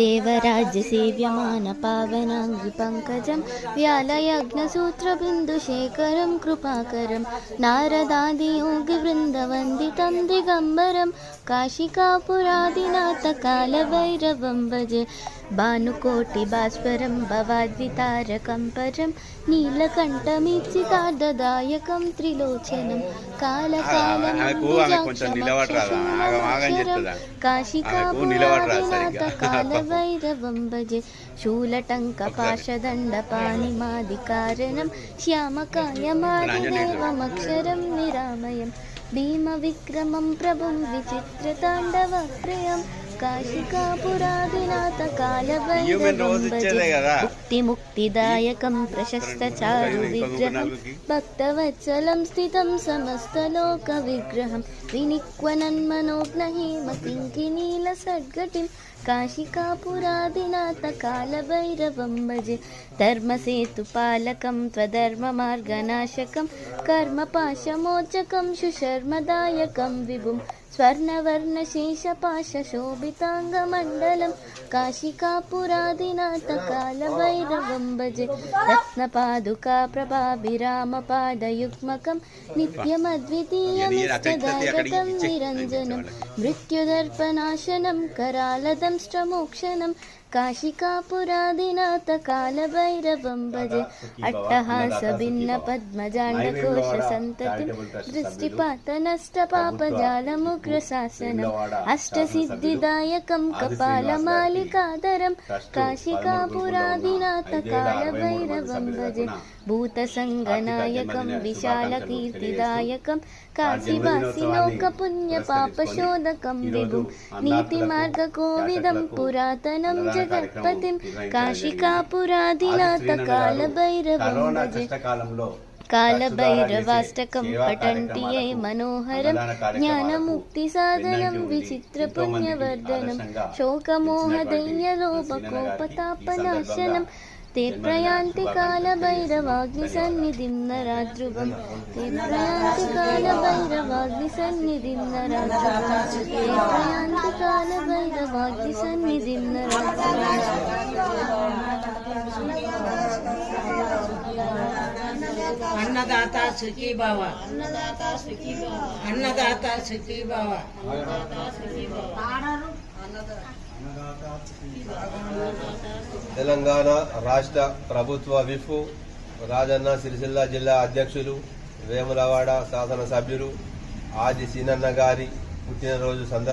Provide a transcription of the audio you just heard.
देवराज्यसेव्यमानपावनाङ्गिपङ्कजं व्यालयज्ञसूत्रबिन्दुशेखरं कृपाकरं नारदादियोगिवृन्दवन्दितं दिगम्बरं काशिकापुरादिनाथकालवैरवं भजे भवाद्वितारकं परं नीलकण्ठमीचितार्ददायकं त्रिलोचनं कालकालं काशिकापुरादिनाथकाल വൈരവംബജ് ശൂലടങ്ക പാശദണ്ഡ പാണിമാദികാരണം ശ്യാമകായമാദിദേവമക്ഷരം നിരാമയം ഭീമവിക്രമം പ്രഭും പ്രിയം కాశికాపురాదినాథ. ముక్తి ముక్తిదాయకం ప్రశస్త చారు విగ్రహం. భక్తవత్సలం స్థితం సమస్తలోక విగ్రహం వినిక్వనన్మనోజ్ఞహీమకింకినీల సద్గటిం కాశికాపురాదినాథ కాలభైరవం భజే. ధర్మసేతుపాలకం త్వధర్మమార్గనాశకం. కర్మపాశమోచకం సుశర్మదాయకం విభుం. स्वर्णवर्णशेषपाशशोभिताङ्गमण्डलं काशिकापुरादिनाथकालभैरवं भजे रत्नपादुका प्रभाभिरामपादयुग्मकं नित्यमद्वितीयमिष्टदायकं निरञ्जनं मृत्युदर्पनाशनं करालदं श्रमोक्षणं काशिकापुरादिनाथ कालभैरवं भजे अट्टहासभिन्नपद्मजाण्डकोशसन्ततिं दृष्टिपातनष्टपापजालमुग्रशासनम् अष्टसिद्धिदायकं कपालमालिकाधरं काशिकापुरादिनाथ कालभैरवं भजे भूतसङ्गनायकं विशालकीर्तिदायकं काशीवासिनोकपुण्यपापशोधकं विभुं नीतिमार्गकोविदं पुरातनं जगत्पतिं జగత్పతిం కాశికాపురాదినాథ కాలభైరవం కాలంలో కాలభైరవాష్టకం పటంటియై మనోహరం జ్ఞానముక్తి సాధనం విచిత్ర పుణ్యవర్ధనం శోకమోహదయ్యలోపకోపతాపనాశనం ते प्रयान्ति कालभैरवाग्निसन्निधिं नराद्रुवं ते प्रयान्ति कालभैरवाग्निसन्निधिं नराद्रुवं ते प्रयान्ति कालभैरवाग्निसन्निधिं नराद्रुवम् अन्नदाता सुखी भव अन्नदाता सुखी भव अन्नदाता सुखी भव अन्नदाता सुखी भव अन्नदाता सुखी भव తెలంగాణ రాష్ట్ర ప్రభుత్వ విఫ్ రాజన్న సిరిసిల్ల జిల్లా అధ్యక్షులు వేములవాడ శాసనసభ్యులు ఆది సీనన్న గారి పుట్టినరోజు సందర్భంగా